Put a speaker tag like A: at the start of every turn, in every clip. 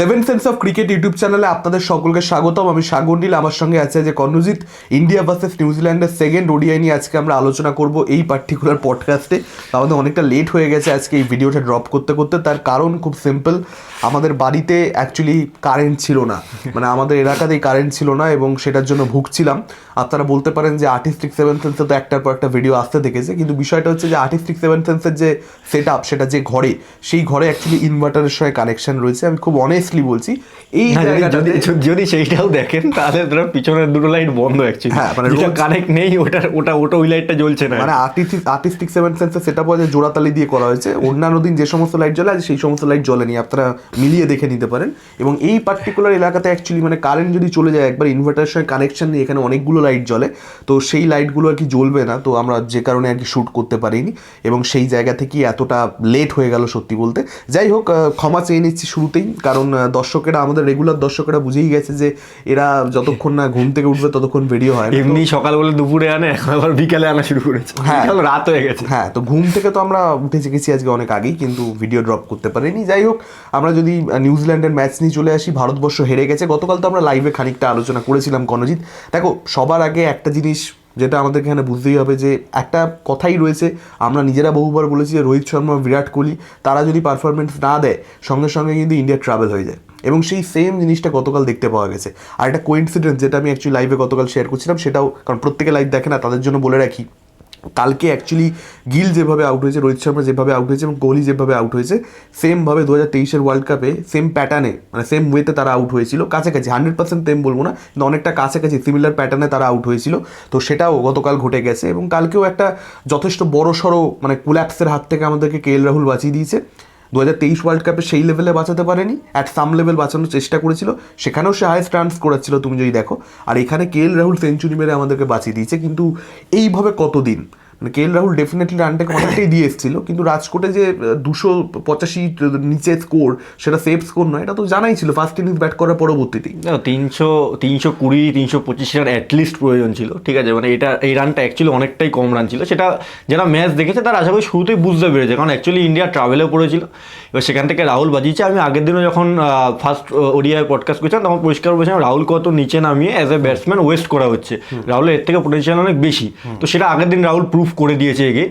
A: Seven sense of cricket YouTube চ্যানেলে আপনাদের সকলকে স্বাগতম। আমি সাগর আমার সঙ্গে আছে যে কর্ণজিৎ ইন্ডিয়া ভার্সেস নিউজিল্যান্ডের সেকেন্ড ওডিআই নিয়ে আজকে আমরা আলোচনা করব এই পার্টিকুলার পডকাস্টে আমাদের অনেকটা লেট হয়ে গেছে আজকে এই ভিডিওটা ড্রপ করতে করতে। তার কারণ খুব সিম্পল আমাদের বাড়িতে অ্যাকচুয়ালি কারেন্ট ছিল না। মানে আমাদের এলাকাতেই কারেন্ট ছিল না এবং সেটার জন্য ভুগছিলাম। আপনারা বলতে পারেন যে আর্টিস্টিক সেভেন সেন্সে তো একটার পর একটা ভিডিও আসতে দেখেছে। কিন্তু বিষয়টা হচ্ছে যে আর্টিস্টিক সেভেন সেন্সের যে সেট সেটা যে ঘরে, সেই ঘরে অ্যাকচুয়ালি ইনভার্টারের সঙ্গে কানেকশন রয়েছে। আমি খুব অনেস্টলি বলছি এই
B: যদি- সেইটাও দেখেন তাহলে তোর পিছনের দুটো লাইট বন্ধ অ্যাকচুয়ালি
A: হ্যাঁ, মানে
B: যেটা কানেক্ট নেই ওটা ওটা ওটা ওই লাইটটা জ্বলছে না।
A: মানে আর্টিস্টিক আর্টিস্টিক সেভেন সেন্সে সেটা পরে জোড়াতালি দিয়ে করা হয়েছে। অন্যান্য দিন যে সমস্ত লাইট জ্বলে আজ সেই সমস্ত লাইট জ্বলেনি। আপনারা মিলিয়ে দেখে নিতে পারেন। এবং এই পার্টিকুলার এলাকাতে অ্যাকচুয়ালি মানে কারেন্ট যদি চলে যায় একবার ইনভার্টারের সঙ্গে কানেকশন নিয়ে এখানে অনেকগুলো লাইট জ্বলে। তো সেই লাইটগুলো আর কি জ্বলবে না। তো আমরা যে কারণে আর কি শ্যুট করতে পারিনি। এবং সেই জায়গা থেকেই এতটা লেট হয়ে গেল সত্যি বলতে। যাই হোক ক্ষমা চেয়ে নিচ্ছি শুরুতেই। কারণ দর্শকেরা আমাদের রেগুলার দর্শকেরা বুঝেই গেছে যে এরা যতক্ষণ না ঘুম থেকে উঠবে ততক্ষণ ভিডিও হয়।
B: এমনি সকাল বলে দুপুরে আনে এখন আবার বিকালে আনা শুরু করেছে।
A: হ্যাঁ।
B: রাত হয়ে গেছে।
A: হ্যাঁ তো ঘুম থেকে তো আমরা উঠে গেছি আজকে অনেক আগেই কিন্তু ভিডিও ড্রপ করতে পারিনি। যাই হোক আমরা যদি নিউজিল্যান্ডের ম্যাচ নিয়ে চলে আসি ভারতবর্ষ হেরে গেছে। গতকাল তো আমরা লাইভে খানিকটা আলোচনা করেছিলাম কনজিৎ। দেখো সবার আগে একটা জিনিস যেটা আমাদেরকে এখানে বুঝতেই হবে যে একটা কথাই রয়েছে, আমরা নিজেরা বহুবার বলেছি যে রোহিত শর্মা, বিরাট কোহলি, তারা যদি পারফরমেন্স না দেয়, সঙ্গে সঙ্গে কিন্তু ইন্ডিয়া ট্রাভেল হয়ে যায়। এবং সেই সেম জিনিসটা গতকাল দেখতে পাওয়া গেছে। আর একটা কোইন্সিডেন্স যেটা আমি অ্যাকচুয়ালি লাইভে গতকাল শেয়ার করছিলাম, সেটাও, কারণ প্রত্যেকে লাইভ দেখে না, তাদের জন্য বলে রাখি। কালকে অ্যাকচুয়ালি গিল যেভাবে আউট হয়েছে, রোহিত শর্মা যেভাবে আউট হয়েছে এবং কোহলি যেভাবে আউট হয়েছে সেমভাবে দু হাজার তেইশের ওয়ার্ল্ড কাপে সেম প্যাটার্নে মানে সেম ওয়েতে তারা আউট হয়েছিল। কাছাকাছি হান্ড্রেড পার্সেন্ট সেম বলব না, কিন্তু অনেকটা কাছাকাছি সিমিলার প্যাটার্নে তারা আউট হয়েছিল। তো সেটাও গতকাল ঘটে গেছে এবং কালকেও একটা যথেষ্ট বড়সড় মানে কুল্যাপসের হাত থেকে আমাদেরকে কে এল রাহুল বাঁচিয়ে দিয়েছে। দু হাজার তেইশ ওয়ার্ল্ড কাপে সেই লেভেলে বাঁচাতে পারেনি অ্যাট সাম লেভেল বাঁচানোর চেষ্টা করেছিল, সেখানেও সে হায়েস্ট রান্স করেছিল, তুমি যদি দেখো। আর এখানে কে এল রাহুল সেঞ্চুরি মেরে আমাদেরকে বাঁচিয়ে দিয়েছে, কিন্তু এইভাবে কতদিন? মানে কে এল রাহুল ডেফিনেটলি রানটাকে অনেকটাই দিয়ে এসেছিল কিন্তু রাজকোটে যে দুশো পঁচাশি নিচে স্কোর সেটা সেফ স্কোর নয় এটা তো জানাই ছিল। ফার্স্ট ইনিংস ব্যাট করার পরবর্তীতেই।
B: তিনশো তিনশো কুড়ি তিনশো পঁচিশ রান অ্যাটলিস্ট প্রয়োজন ছিল ঠিক আছে? মানে এটা এই রানটা অ্যাকচুয়ালি অনেকটাই কম রান ছিল। সেটা যারা ম্যাচ দেখেছে তারা আশা করি শুরুতেই বুঝতে পেরেছে কারণ অ্যাকচুয়ালি ইন্ডিয়া ট্রাভেলে পড়েছিল। এবার সেখান থেকে রাহুল বাজিয়েছে। আমি আগের দিনও যখন ফার্স্ট ওডিআই পডকাস্ট করেছিলাম তখন পরিষ্কার বলেছিলাম রাহুল কত নিচে নামিয়ে অ্যাজ এ ব্যাটসম্যান ওয়েস্ট করা হচ্ছে। রাহুলের এর থেকে পোটেনশিয়াল অনেক বেশি। তো সেটা আগের দিন রাহুল প্রুফ করে দিয়েছে এগে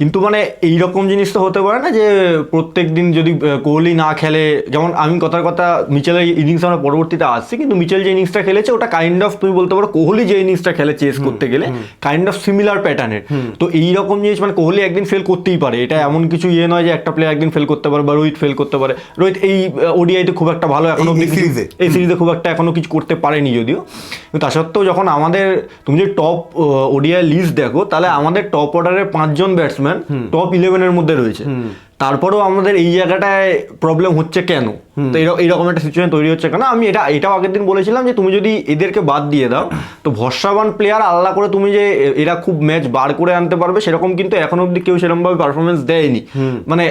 B: কিন্তু মানে এই রকম জিনিস তো হতে পারে না যে প্রত্যেক দিন যদি কোহলি না খেলে যেমন আমি কথার কথা মিচেলের ইনিংস আমরা পরবর্তীতে আসছি কিন্তু মিচেল যে ইনিংসটা খেলেছে ওটা কাইন্ড অফ তুমি বলতে পারো কোহলি যে ইনিংসটা খেলে চেস করতে গেলে কাইন্ড অফ সিমিলার প্যাটার্নের তো এই রকম জিনিস মানে কোহলি একদিন ফেল করতেই পারে। এটা এমন কিছু ইয়ে নয় যে একটা প্লেয়ার একদিন ফেল করতে পারে বা রোহিত ফেল করতে পারে। রোহিত এই ওডিআইতে খুব একটা ভালো এখনও
A: এই- সিরিজে।
B: এই সিরিজে খুব একটা এখনও কিছু করতে পারেনি যদিও। তা সত্ত্বেও যখন আমাদের তুমি যে টপ ওডিআই লিস্ট দেখো তাহলে আমাদের টপ অর্ডারের পাঁচজন ব্যাটসম্যান টপ ইলেভেনের মধ্যে রয়েছে। তারপরেও আমাদের এই জায়গাটায় প্রবলেম হচ্ছে কেন? তো এরকম এইরকম একটা সিচুয়েশন তৈরি হচ্ছে কেন? আমি এটা এটাও আগের দিন বলেছিলাম যে তুমি যদি এদেরকে বাদ দিয়ে দাও তো ভরসাবান প্লেয়ার আলাদা করে তুমি যে এরা খুব ম্যাচ বার করে আনতে পারবে সেরকম কিন্তু এখনও অব্দি কেউ সেরকমভাবে পারফরমেন্স দেয়নি। মানে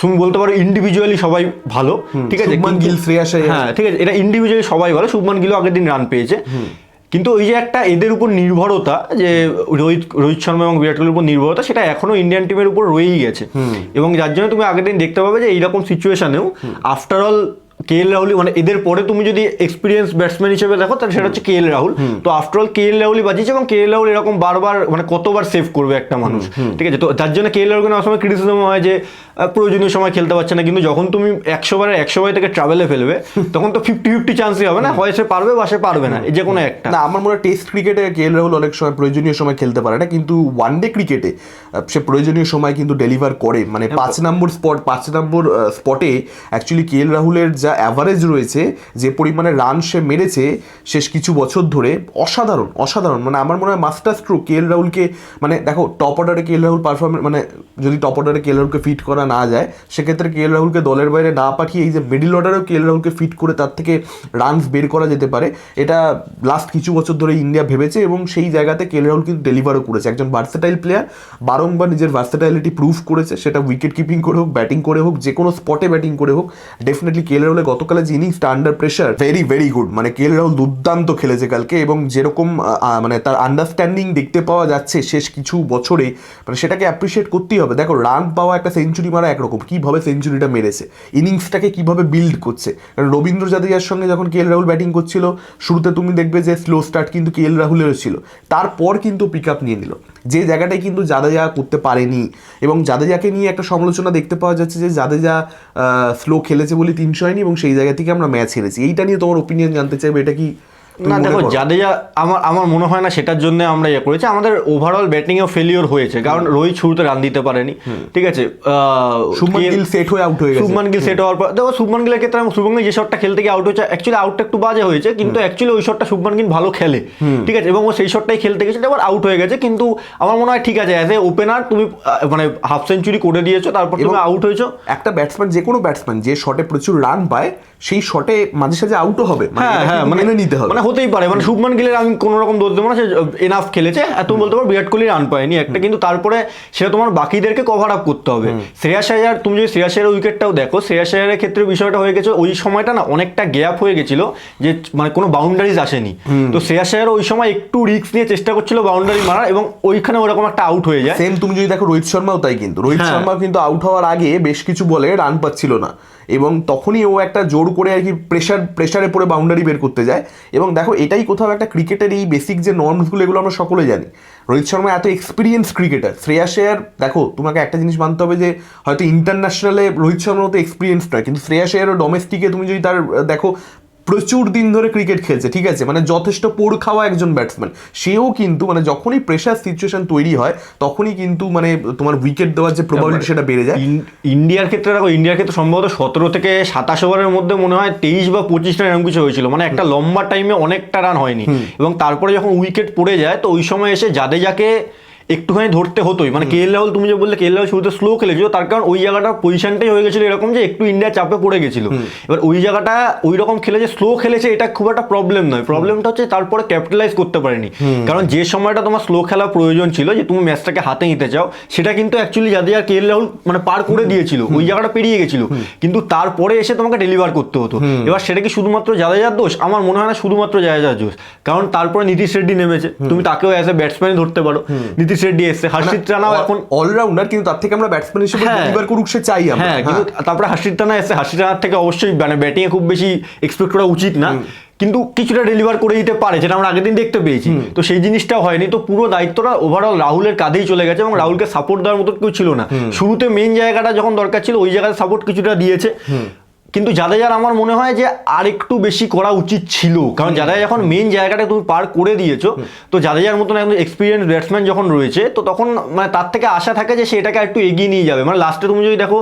B: তুমি বলতে পারো ইন্ডিভিজুয়ালি সবাই ভালো ঠিক আছে?
A: গিল, শ্রেয়াস
B: হ্যাঁ ঠিক আছে। এটা ইন্ডিভিজুয়ালি সবাই ভালো। শুভমান গিলও আগের দিন রান পেয়েছে। কিন্তু ওই যে একটা এদের উপর নির্ভরতা যে রোহিত রোহিত শর্মা এবং বিরাট কোহলির উপর নির্ভরতা সেটা এখনও ইন্ডিয়ান টিমের উপর রয়েই গেছে। এবং যার জন্য তুমি আগের দিন দেখতে পাবে যে এইরকম সিচুয়েশনেও after all K L Rahul মানে এদের পরে তুমি যদি এক্সপিরিয়েন্স ব্যাটসম্যান হিসেবে দেখো তাহলে সেটা হচ্ছে কে এল রাহুল তো আফটার অল কে এল রাহুলই বাজিয়েছে এবং কে এল রাহুল এরকম বারবার মানে কতবার সেভ করবে একটা মানুষ। ঠিক আছে? তো যার জন্য কে এল রাহুলকে নেওয়ার সময় ক্রিটিসিজম হয় যে প্রয়োজনীয় সময় খেলতে পারছে না। কিন্তু যখন তুমি একশো বারে একশো বারে থেকে ট্রাভেলে ফেলবে তখন তো ফিফটি ফিফটি চান্সই হবে না। হয় সে পারবে বা সে পারবে না। এই যে কোনো একটা।
A: না আমার মনে হয় টেস্ট ক্রিকেটে কে এল রাহুল অনেক সময় প্রয়োজনীয় সময় খেলতে পারে না। কিন্তু ওয়ান ডে ক্রিকেটে সে প্রয়োজনীয় সময় কিন্তু ডেলিভার করে। মানে পাঁচ নম্বর স্পট পাঁচ নম্বর স্পটে অ্যাকচুয়ালি কে এল রাহুলের যা অ্যাভারেজ রয়েছে, যে পরিমাণে রান সে মেরেছে শেষ কিছু বছর ধরে, অসাধারণ অসাধারণ। মানে আমার মনে হয় মাস্টার স্ট্রোক কে এল রাহুলকে মানে দেখো টপ অর্ডারে কে এল রাহুল পারফরমেন্স মানে যদি টপ অর্ডারে কে এল রাহুলকে ফিট করা না যায়, সেক্ষেত্রে কে এল রাহুলকে দলের বাইরে না পাঠিয়ে এই যে মিডিল অর্ডারেও কে এল রাহুলকে ফিট করে তার থেকে রানস বের করা যেতে পারে, এটা লাস্ট কিছু বছর ধরে ইন্ডিয়া ভেবেছে এবং সেই জায়গাতে কে এল রাহুল কিন্তু ডেলিভারও করেছে। একজন ভার্সেটাইল প্লেয়ার বারংবার নিজের ভার্সেটাইলিটি প্রুফ করেছে, সেটা উইকেট কিপিং করে হোক ব্যাটিং করে হোক যে কোনো স্পটে ব্যাটিং করে হোক ডেফিনেটলি কে এল রাহুলের গতকালে যে ইনিংসটা under pressure very very good মানে কে রাহুল দুর্দান্ত খেলেছে কালকে এবং যেরকম মানে তার আন্ডারস্ট্যান্ডিং দেখতে পাওয়া যাচ্ছে শেষ কিছু বছরে মানে সেটাকে অ্যাপ্রিসিয়েট করতেই হবে। দেখো রান পাওয়া একটা সেঞ্চুরি মারা একরকম। কীভাবে সেঞ্চুরিটা মেরেছে? ইনিংসটাকে কীভাবে বিল্ড করছে? কারণ রবীন্দ্র জাদেজার সঙ্গে যখন কে রাহুল ব্যাটিং করছিল, শুরুতে তুমি দেখবে যে স্লো স্টার্ট কিন্তু কে রাহুলেরও ছিল। তারপর কিন্তু পিক আপ নিয়ে নিল। যে জায়গাটায় কিন্তু জাদেজা করতে পারেনি। এবং জাদেজাকে নিয়ে একটা সমালোচনা দেখতে পাওয়া যাচ্ছে যে জাদেজা স্লো খেলেছে বলে তিনশো হয়নি এবং সেই জায়গা থেকে আমরা ম্যাচ হেরেছি। এইটা নিয়ে তোমার ওপিনিয়ন জানতে চাইবে, এটা কি
B: না দেখো জাদেজা আমার আমার মনে হয় না সেটার জন্য আমরা ইয়ে করেছি। আমাদের ওভারঅল ব্যাটিং ব্যাটিংয়েও ফেলিওর হয়েছে। কারণ রোহিত শুরুতে রান দিতে পারেনি। ঠিক আছে
A: শুভমান গিল সেট হয়ে আউট হয়ে গেছে।
B: শুভমান গিল সেট হওয়ার পর দেখো শুভমান গিলের ক্ষেত্রে আমি শুভমান গিল যে শটটা খেলতে গিয়ে আউট হয়েছে অ্যাকচুয়ালি আউটটা একটু বাজে হয়েছে কিন্তু অ্যাকচুয়ালি ওই শটটা শুভমান গিল ভালো খেলে। ঠিক আছে এবং ও সেই শটটাই খেলতে গেছে এবার আউট হয়ে গেছে কিন্তু আমার মনে হয় ঠিক আছে অ্যাজ এ ওপেনার তুমি মানে হাফ সেঞ্চুরি করে দিয়েছ তারপর তুমি আউট হয়েছো।
A: একটা ব্যাটসম্যান যে কোনো ব্যাটসম্যান যে শটে প্রচুর রান পায় সেই শটে মাঝে সাঝে আউটও হবে। মানে
B: হ্যাঁ হ্যাঁ মানে
A: নিতে হবে।
B: মানে হতেই পারে। মানে শুভমান গিলের আমি কোনো রকম দোষ দেবো না সে এনাফ খেলেছে। আর তুমি বলতে পারো বিরাট কোহলি রান পায়নি একটা। কিন্তু তারপরে সেটা তোমার বাকিদেরকে কভার আপ করতে হবে। শ্রেয়াস আয়ার তুমি যদি শ্রেয়াস আয়ারের উইকেটটাও দেখো শ্রেয়াস আয়ারের ক্ষেত্রে বিষয়টা হয়ে গেছে ওই সময়টা না অনেকটা গ্যাপ হয়ে গেছিল যে মানে কোনো বাউন্ডারিজ আসেনি। তো শ্রেয়াস আয়ার ওই সময় একটু রিস্ক নিয়ে চেষ্টা করছিল বাউন্ডারি মারার এবং ওইখানে ওরকম একটা আউট হয়ে যায়।
A: সেম তুমি যদি দেখো রোহিত শর্মাও তাই কিন্তু। রোহিত
B: হ্যাঁ।
A: শর্মা কিন্তু আউট হওয়ার আগে বেশ কিছু বলে রান পাচ্ছিল না। এবং তখনই ও একটা জোর করে আর কি প্রেশার প্রেশারে পড়ে বাউন্ডারি বের করতে যায়। এবং দেখো, এটাই কোথাও একটা ক্রিকেটের এই বেসিক যে নর্মসগুলো এগুলো আমরা সকলে জানি। রোহিত শর্মা এত এক্সপিরিয়েন্স ক্রিকেটার শ্রেয়া শেয়ার, দেখো, তোমাকে একটা জিনিস মানতে হবে যে, হয়তো ইন্টারন্যাশনালে রোহিত শর্মার মতো এক্সপিরিয়েন্স নয়, কিন্তু শ্রেয়া শেয়ারও ডোমেস্টিকে তুমি যদি তার, দেখো প্রচুর দিন ধরে ক্রিকেট খেলছে ঠিক আছে? মানে যথেষ্ট পোড় খাওয়া একজন ব্যাটসম্যান সেও কিন্তু মানে যখনই প্রেশার সিচুয়েশন তৈরি হয় তখনই কিন্তু মানে তোমার উইকেট দেওয়ার যে প্রবাবিলিটি সেটা বেড়ে যায়।
B: ইন- ইন্ডিয়ার ক্ষেত্রে দেখো ইন্ডিয়ার ক্ষেত্রে সম্ভবত সতেরো থেকে সাতাশ ওভারের মধ্যে মনে হয় তেইশ বা পঁচিশ রান এরকম কিছু হয়েছিল। মানে একটা লম্বা টাইমে অনেকটা রান হয়নি। এবং তারপরে যখন উইকেট পড়ে যায় তো ওই সময় এসে জাদেজাকে একটুখানি ধরতে হতোই। মানে কে এল রাহুল তুমি যে বললে কে এল রাহুল শুরুতে স্লো খেলেছিল তার কারণ ওই জায়গাটার পজিশনটাই হয়ে গেছিল এরকম যে একটু ইন্ডিয়া চাপে পড়ে গেছিল। এবার ওই জায়গাটা ওই রকম খেলে যে স্লো খেলেছে এটা খুব একটা প্রবলেম নয়। প্রবলেমটা হচ্ছে তারপরে ক্যাপিটালাইজ করতে পারেনি। কারণ যে সময়টা তোমার স্লো খেলা প্রয়োজন ছিল যে তুমি ম্যাচটাকে হাতে নিতে চাও সেটা কিন্তু অ্যাকচুয়ালি যাদের কে এল রাহুল মানে পার করে দিয়েছিল। ওই জায়গাটা পেরিয়ে গেছিল। কিন্তু তারপরে এসে তোমাকে ডেলিভার করতে হতো। এবার সেটা কি শুধুমাত্র জাদেজার দোষ? আমার মনে হয় না শুধুমাত্র জাদেজার দোষ। কারণ তারপরে নীতিশ রেড্ডি নেমেছে। তুমি তাকেও অ্যাজ এ ব্যাটসম্যান ধরতে পারো। নীতিশ রেড্ডি এসছে হর্ষিত রানাও এখন
A: অলরাউন্ডার কিন্তু তার থেকে আমরা ব্যাটসম্যান হিসেবে
B: হ্যাঁ।
A: ডেলিভার করুক সে চাই আমরা
B: হ্যাঁ কিন্তু তারপরে হাসির টানা এসে হাসির টানার থেকে অবশ্যই মানে ব্যাটিংয়ে খুব বেশি এক্সপেক্ট করা উচিত না। কিন্তু কিছুটা ডেলিভার করে দিতে পারে যেটা আমরা আগের দিন দেখতে পেয়েছি। তো সেই জিনিসটা হয়নি। তো পুরো দায়িত্বটা ওভারঅল রাহুলের কাঁধেই চলে গেছে এবং রাহুলকে সাপোর্ট দেওয়ার মতো কেউ ছিল না। শুরুতে মেন জায়গাটা যখন দরকার ছিল ওই জায়গায় সাপোর্ট কিছুটা দিয়েছে। কিন্তু জাদেজার আমার মনে হয় যে আর একটু বেশি করা উচিত ছিল কারণ জাদেজা যখন মেন জায়গাটা তুমি পার করে দিয়েছ তো জাদেজার মতন একদম এক্সপিরিয়েন্স ব্যাটসম্যান যখন রয়েছে তো তখন মানে তার থেকে আশা থাকে যে সেটাকে একটু এগিয়ে নিয়ে যাবে। মানে লাস্টে তুমি যদি দেখো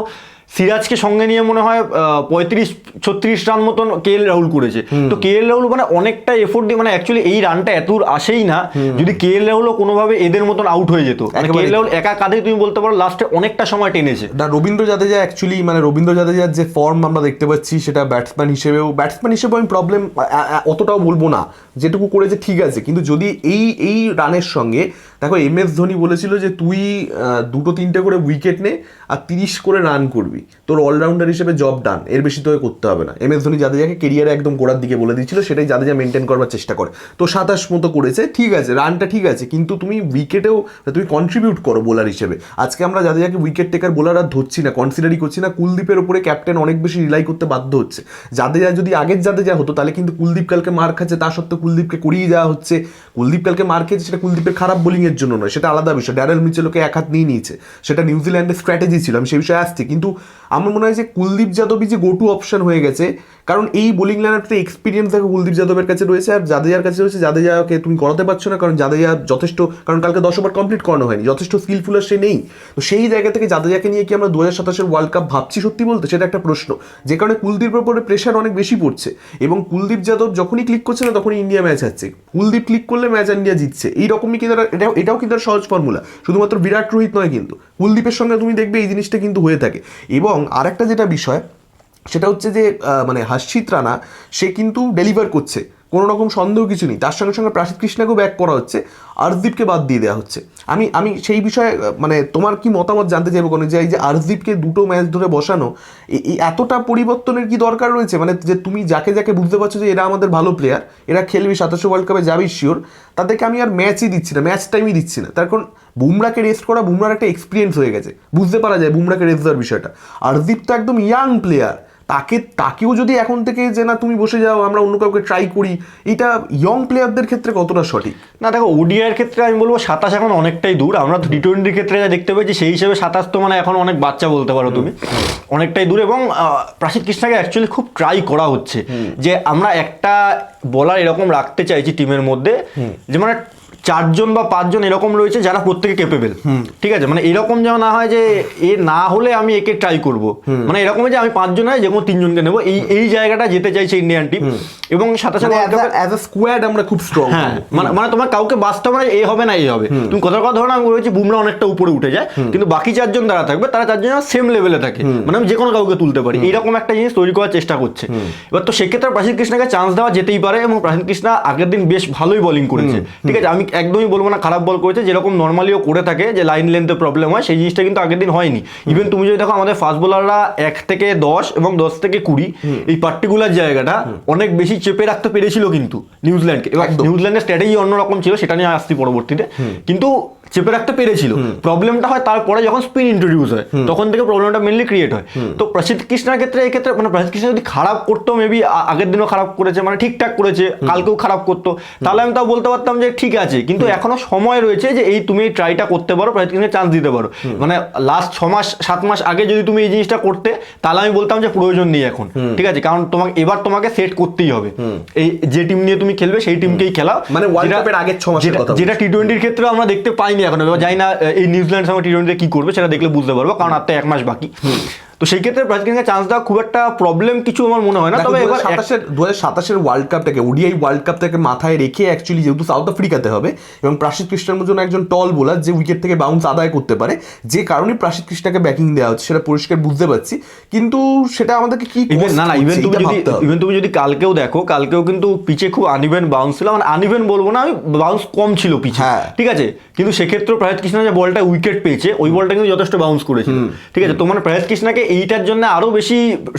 B: সিরাজকে সঙ্গে নিয়ে মনে হয় পঁয়ত্রিশ ছত্রিশ রান মতন কে এল রাহুল করেছে। তো কে এল রাহুল মানে অনেকটা এফোর্ট দিয়ে মানে অ্যাকচুয়ালি এই রানটা এত আসেই না যদি কে এল রাহুলও কোনোভাবে এদের মতন আউট হয়ে যেত। মানে কে এল রাহুল একা কাঁধেই তুমি বলতে পারো লাস্টে অনেকটা সময় টেনেছে।
A: না রবীন্দ্র জাদেজা অ্যাকচুয়ালি মানে রবীন্দ্র জাদেজার যে ফর্ম আমরা দেখতে পাচ্ছি সেটা ব্যাটসম্যান হিসেবেও ব্যাটসম্যান হিসেবেও আমি প্রবলেম অতটাও বলব না। যেটুকু করেছে ঠিক আছে কিন্তু যদি এই এই রানের সঙ্গে দেখো এম এস ধোনি বলেছিল যে তুই দুটো তিনটে করে উইকেট নে আর তিরিশ করে রান করবি। তোর অলরাউন্ডার হিসেবে জব ডান এর বেশি তোকে করতে হবে না। এম এস ধোনি জাদেজাকে কেরিয়ারে একদম গোড়ার দিকে বলে দিয়েছিল সেটাই জাদেজা মেনটেন করবার চেষ্টা করে। তো সাতাশ মতো করেছে, ঠিক আছে রানটা ঠিক আছে, কিন্তু তুমি উইকেটেও তুমি কন্ট্রিবিউট করো বোলার হিসেবে। আজকে আমরা জাদেজাকে উইকেট টেকার বোলার আর ধরছি না কনসিডারই করছি না, কুলদীপের উপরে ক্যাপ্টেন অনেক বেশি রিলাই করতে বাধ্য হচ্ছে। জাদেজা যদি আগের জাদেজা হতো, তাহলে কিন্তু কুলদীপ কালকে মার খাচ্ছে, তা সত্ত্বেও কুলদীপকে করিয়ে যাওয়া হচ্ছে। কুলদীপ কালকে মার খেয়েছে, সেটা কুলদীপের খারাপ বোলিংয়ের জন্য নয়, সেটা আলাদা বিষয়। ড্যারেল মিচেলকে এক হাত নিয়ে নিয়েছে। সেটা নিউজিল্যান্ডের স্ট্র্যাটেজি ছিল, আমি সেই বিষয়ে আসছি। কিন্তু আমার মনে হয় যে কুলদীপ যাদবই যে গো টু অপশন হয়ে গেছে কারণ এই বোলিং লাইনারটা এক্সপিরিয়েন্স দেখো কুলদীপ যাদবের কাছে রয়েছে আর জাদেজার কাছে রয়েছে। জাদেজাকে তুমি করাতে পারছ না, কারণ জাদেজা যথেষ্ট, কারণ কালকে দশ ওভার কমপ্লিট করানো হয়নি, যথেষ্ট স্কিলফুল আর সে নেই। তো সেই জায়গা থেকে জাদেজাকে নিয়ে কি আমরা দু হাজার সাতাশের ওয়ার্ল্ড কাপ ভাবছি সত্যি বলতে? সেটা একটা প্রশ্ন। যে কারণে কুলদীপের উপরে প্রেশার অনেক বেশি পড়ছে। এবং কুলদীপ যাদব যখনই ক্লিক করছে না, তখনই ইন্ডিয়া ম্যাচ হারছে। কুলদীপ ক্লিক করলে ম্যাচ ইন্ডিয়া জিতছে। এইরকমই কিন্তু এটাও এটাও কিন্তু সহজ ফর্মুলা শুধুমাত্র বিরাট রোহিত নয় কিন্তু। কুলদীপের সঙ্গে তুমি দেখবে এই জিনিসটা কিন্তু হয়ে থাকে। এবং আরেকটা যেটা বিষয় সেটা হচ্ছে যে মানে হাসিত রানা, সে কিন্তু ডেলিভার করছে। কোনো রকম সন্দেহ কিছু নেই। তার সঙ্গে সঙ্গে প্রাসিদ কৃষ্ণাকেও ব্যাক করা হচ্ছে। আরদীপকে বাদ দিয়ে দেওয়া হচ্ছে। আমি আমি সেই বিষয়ে মানে তোমার কি মতামত জানতে চাইব কোনো? যে এই যে আরদীপকে দুটো ম্যাচ ধরে বসানো এই এতটা পরিবর্তনের কি দরকার রয়েছে? মানে যে তুমি যাকে যাকে বুঝতে পারছ যে এরা আমাদের ভালো প্লেয়ার এরা খেলবে সাতাশে ওয়ার্ল্ড কাপে যাবেই শিওর তাদেরকে আমি আর ম্যাচই দিচ্ছি না ম্যাচ টাইমই দিচ্ছি না। তার কারণ বুমরাকে রেস্ট করা বুমরার একটা এক্সপিরিয়েন্স হয়ে গেছে। বুঝতে পারা যায় বুমরাকে রেস্ট দেওয়ার বিষয়টা। আরদীপ তো একদম ইয়াং প্লেয়ার তাকে তাকেও যদি এখন থেকে যে না তুমি বসে যাও আমরা অন্য কাউকে ট্রাই করি এটা ইয়ং প্লেয়ারদের ক্ষেত্রে কতটা সঠিক?
B: না দেখো ওডিআইয়ের ক্ষেত্রে আমি বলব সাতাশ এখন অনেকটাই দূর। আমরা টি টোয়েন্টির ক্ষেত্রে যা দেখতে পেয়েছি সেই হিসেবে সাতাশ তো মানে এখন অনেক বাচ্চা বলতে পারো তুমি। অনেকটাই দূর এবং প্রাসিদ কৃষ্ণাকে অ্যাকচুয়ালি খুব ট্রাই করা হচ্ছে। যে আমরা একটা বলার এরকম রাখতে চাইছি টিমের মধ্যে যে মানে চারজন বা পাঁচজন এরকম রয়েছে যারা প্রত্যেকে কেপেবেল ঠিক আছে? মানে এরকম যেন না হয় যে এ না হলে আমি একে ট্রাই করব। মানে এরকম যে আমি পাঁচজন হয় যে কোনো তিনজনকে নেব। এই এই জায়গাটা যেতে চাইছে ইন্ডিয়ান টিম এবং
A: মানে
B: World এ-
A: স্কোয়াড আমরা খুব স্ট্রং
B: হ্যাঁ মানে মানে তোমার কাউকে বাঁচতে হবে না এ হবে না এই হবে। তুমি কথা কথা ধরো আমি বলেছি বুমরা অনেকটা উপরে উঠে যায়। কিন্তু বাকি চারজন যারা থাকবে তারা চারজন সেম লেভেলে থাকে। মানে আমি যে কোনো কাউকে তুলতে পারি। এইরকম একটা জিনিস তৈরি করার চেষ্টা করছে। এবার তো সেক্ষেত্রে প্রাসিদ কৃষ্ণাকে চান্স দেওয়া যেতেই পারে এবং প্রাসিদ কৃষ্ণা আগের দিন বেশ ভালোই বোলিং করেছে। ঠিক আছে? আমি একদমই বলব না খারাপ বল করেছে যেরকম নর্মালিও করে থাকে যে লাইন লেন্থে প্রবলেম হয় সেই জিনিসটা কিন্তু আগের দিন হয়নি। ইভেন তুমি যদি দেখো আমাদের ফাস্ট বোলাররা এক থেকে দশ এবং দশ থেকে কুড়ি এই পার্টিকুলার জায়গাটা অনেক বেশি চেপে রাখতে পেরেছিল কিন্তু নিউজিল্যান্ডকে এবার। নিউজিল্যান্ডের স্ট্র্যাটেজি অন্যরকম ছিল সেটা নিয়ে আসছি পরবর্তীতে। কিন্তু চেপে রাখতে পেরেছিল। প্রবলেমটা হয় তারপরে যখন স্পিন ইন্ট্রোডিউস হয় তখন থেকে প্রবলেমটা মেনলি ক্রিয়েট হয়। তো প্রসিদ্ধ কৃষ্ণার ক্ষেত্রে ক্ষেত্রে মানে প্রসিদ্ধ কৃষ্ণ যদি খারাপ করতো মেবি আগের দিনও খারাপ করেছে মানে ঠিকঠাক করেছে কালকেও খারাপ করতো তাহলে আমি তাও বলতে পারতাম যে ঠিক আছে। কিন্তু এখনও সময় রয়েছে যে এই তুমি এই ট্রাইটা করতে পারো প্রসিদ্ধ কৃষ্ণকে চান্স দিতে পারো। মানে লাস্ট ছ মাস সাত মাস আগে যদি তুমি এই জিনিসটা করতে তাহলে আমি বলতাম যে প্রয়োজন নেই এখন। ঠিক আছে? কারণ তোমাকে এবার তোমাকে সেট করতেই হবে। এই যে টিম নিয়ে তুমি খেলবে সেই টিমকেই খেলাও।
A: মানে ওয়ার্ল্ড এর আগের ছ
B: যেটা- যেটা টি টোয়েন্টির ক্ষেত্রে আমরা দেখতে পাইনি। এখন এবার জানি না এই নিউজিল্যান্ড সঙ্গে টি টোয়েন্টিতে কি করবে, সেটা দেখলে বুঝতে পারব, কারণ আর তো এক মাস বাকি। তো সেই ক্ষেত্রে প্রাচীনকে চান্স দেওয়া খুব একটা প্রবলেম কিছু আমার মনে হয় না। তবে এবার
A: সাতাশের দু হাজার সাতাশের ওয়ার্ল্ড কাপটাকে ওডিআই ওয়ার্ল্ড কাপটাকে মাথায় রেখে অ্যাকচুয়ালি যেহেতু সাউথ আফ্রিকাতে হবে এবং প্রাসিদ কৃষ্ণার জন্য একজন টল বোলার যে উইকেট থেকে বাউন্স আদায় করতে পারে যে কারণে প্রাসিদ কৃষ্ণাকে ব্যাকিং দেওয়া হচ্ছে সেটা পরিষ্কার বুঝতে পারছি। কিন্তু সেটা আমাদেরকে কি
B: না না ইভেন তুমি যদি ইভেন তুমি যদি কালকেও দেখো কালকেও কিন্তু পিচে খুব আনইভেন বাউন্স ছিল। মানে আনইভেন বলব না আমি বাউন্স কম ছিল পিচে।
A: হ্যাঁ।
B: ঠিক আছে? কিন্তু সেক্ষেত্রে প্রায়ত কৃষ্ণা যে বলটা উইকেট পেয়েছে ওই বলটা কিন্তু যথেষ্ট বাউন্স করেছে ঠিক আছে? তো মানে প্রায়ত কৃষ্ণাকে এইটার জন্য আরও বেশি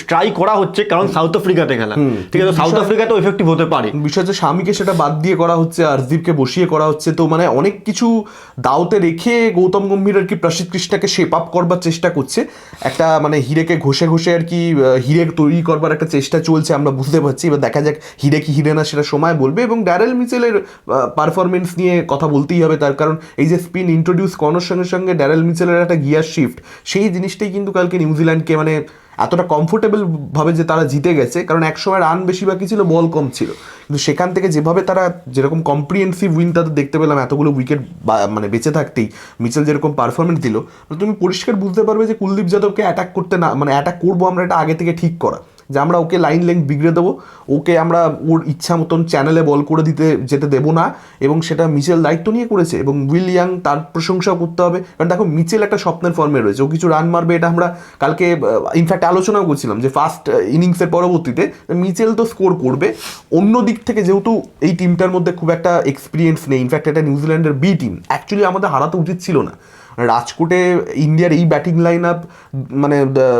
B: ট্রাই করা হচ্ছে কারণ সাউথ আফ্রিকাতে খেলা। ঠিক আছে সাউথ আফ্রিকাতেও এফেক্টিভ হতে পারে।
A: বিষয় হচ্ছে স্বামীকে সেটা বাদ দিয়ে করা হচ্ছে আরদীপকে বসিয়ে করা হচ্ছে তো মানে অনেক কিছু দাওতে রেখে গৌতম গম্ভীর আর কি প্রসিদ্ধ কৃষ্ণাকে শেপ আপ করবার চেষ্টা করছে। একটা মানে হিরেকে ঘষে ঘষে আর কি হিরে তৈরি করবার একটা চেষ্টা চলছে আমরা বুঝতে পারছি। এবার দেখা যাক হিরে কি হিরে না সেটা সময় বলবে এবং ড্যারেল মিচেলের পারফরমেন্স নিয়ে কথা বলতেই হবে তার কারণ এই যে স্পিন ইন্ট্রোডিউস করানোর সঙ্গে সঙ্গে ড্যারেল মিচেলের একটা গিয়ার শিফট সেই জিনিসটাই কিন্তু কালকে নিউজিল্যান্ডকে মানে এতটা কমফোর্টেবল ভাবে যে তারা জিতে গেছে, কারণ একসময় রান বেশি বাকি ছিল বল কম ছিল। কিন্তু সেখান থেকে যেভাবে তারা যেরকম কম্প্রিহেন্সিভ উইন তাদের দেখতে পেলাম, এতগুলো উইকেট মানে বেঁচে থাকতেই মিচেল যেরকম পারফরমেন্স দিল তুমি পরিষ্কার বুঝতে পারবে যে কুলদীপ যাদবকে অ্যাটাক করতে না মানে অ্যাটাক করব আমরা এটা আগে থেকে ঠিক করা। যে আমরা ওকে লাইন লেন্থ বিগড়ে দেবো। ওকে আমরা ওর ইচ্ছা মতন চ্যানেলে বল করে দিতে, যেতে দেবো না। এবং সেটা মিচেল দায়িত্ব নিয়ে করেছে এবং উইল ইয়াং তার প্রশংসাও করতে হবে। কারণ দেখো মিচেল একটা স্বপ্নের ফর্মে রয়েছে। ও কিছু রান মারবে, এটা আমরা কালকে ইনফ্যাক্ট আলোচনাও করছিলাম যে ফার্স্ট ইনিংসের পরবর্তীতে মিচেল তো স্কোর করবে। অন্য দিক থেকে যেহেতু এই টিমটার মধ্যে খুব একটা এক্সপিরিয়েন্স নেই। ইনফ্যাক্ট এটা নিউজিল্যান্ডের বি টিম অ্যাকচুয়ালি আমাদের হারাতে উচিত ছিল না। রাজকোটে ইন্ডিয়ার এই ব্যাটিং লাইন আপ মানে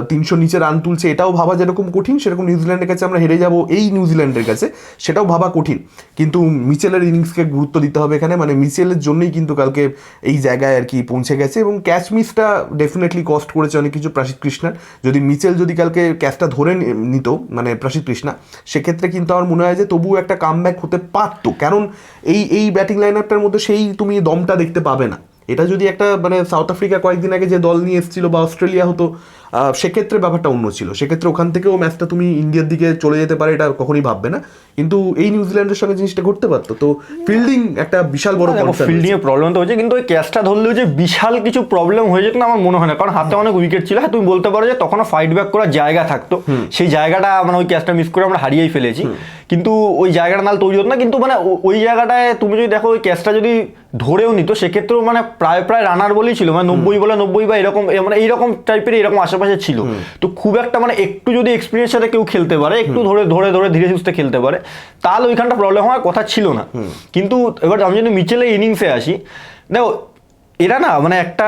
A: তিনশো নিচে রান তুলছে, এটাও ভাবা যেরকম কঠিন, সেরকম নিউজিল্যান্ডের কাছে আমরা হেরে যাব এই নিউজিল্যান্ডের কাছে, সেটাও ভাবা কঠিন। কিন্তু মিচেলের ইনিংসকে গুরুত্ব দিতে হবে এখানে মানে মিচেলের জন্যই কিন্তু কালকে এই জায়গায় আর কি পৌঁছে গেছে, এবং ক্যাচ মিসটা ডেফিনেটলি কস্ট করেছে অনেক কিছু প্রাসিদ কৃষ্ণার যদি মিচেল যদি কালকে ক্যাচটা ধরে নিত মানে প্রাসিদ কৃষ্ণা সেক্ষেত্রে কিন্তু আমার মনে হয় যে তবুও একটা কামব্যাক হতে পারতো। কারণ এই এই ব্যাটিং লাইন আপটার মধ্যে সেই তুমি দমটা দেখতে পাবে না। এটা যদি একটা মানে সাউথ আফ্রিকা কয়েকদিন আগে যে দল নিয়ে এসেছিল বা অস্ট্রেলিয়া হতো সেক্ষেত্রে ব্যাপারটা অন্য ছিল। সেক্ষেত্রে ওখান থেকেও ম্যাচটা তুমি ইন্ডিয়ার দিকে চলে যেতে পারে এটা কখনোই ভাববে না। কিন্তু এই নিউজিল্যান্ডের সঙ্গে জিনিসটা ঘটতে পারতো। তো ফিল্ডিং একটা বিশাল বড় concern
B: ফিল্ডিং এর প্রবলেম তো হয়েছে কিন্তু ওই ক্যাচটা ধরলেও যে বিশাল কিছু প্রবলেম হয়ে যেত না আমার মনে হয় না। কারণ হাতে অনেক উইকেট ছিল। হ্যাঁ তুমি বলতে পারো যে তখনও ফাইট ব্যাক করার জায়গা থাকতো। সেই জায়গাটা মানে ওই ক্যাচটা মিস করে আমরা হারিয়েই ফেলেছি। কিন্তু ওই জায়গাটা নাল তৈরি হতো না। কিন্তু মানে ওই জায়গাটায় তুমি যদি দেখো ওই ক্যাচটা যদি ধরেও নিত সেক্ষেত্রেও মানে প্রায় প্রায় রানার বলেই ছিল। মানে নব্বই বলে নব্বই বা এরকম মানে এইরকম টাইপের এরকম আশেপাশে আশেপাশে ছিল। তো খুব একটা মানে একটু যদি এক্সপিরিয়েন্স সাথে কেউ খেলতে পারে একটু ধরে ধরে ধরে ধীরে সুস্থে খেলতে পারে তাহলে ওইখানটা প্রবলেম হওয়ার কথা ছিল না। কিন্তু এবার আমি যদি মিচেলের ইনিংসে আসি দেখো এরা না মানে একটা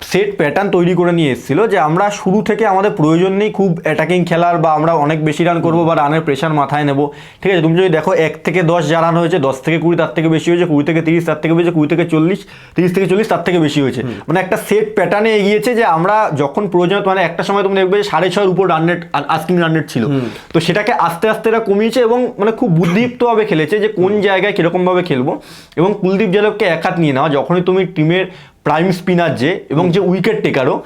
B: সেট প্যাটার্ন তৈরি করে নিয়ে এসেছিল যে আমরা শুরু থেকে আমাদের প্রয়োজন নেই খুব অ্যাটাকিং খেলার বা আমরা অনেক বেশি রান করব বা রানের প্রেশার মাথায় নেব। ঠিক আছে তুমি যদি দেখো এক থেকে দশ যা রান হয়েছে দশ থেকে কুড়ি তার থেকে বেশি হয়েছে কুড়ি থেকে তিরিশ তার থেকে বেশি কুড়ি থেকে চল্লিশ তিরিশ থেকে চল্লিশ তার থেকে বেশি হয়েছে। মানে একটা সেট প্যাটার্নে এগিয়েছে যে আমরা যখন প্রয়োজন মানে একটা সময় তুমি দেখবে সাড়ে ছয়ের উপর run rate asking run rate ছিল। তো সেটাকে আস্তে আস্তে এরা কমিয়েছে এবং মানে খুব বুদ্ধিদীপ্তভাবে খেলেছে যে কোন জায়গায় কিরকমভাবে খেলব এবং কুলদীপ যাদবকে এক হাত নিয়ে নেওয়া যখনই তুমি টিমের প্রাইম স্পিনার যে এবং যে উইকেট টেকারও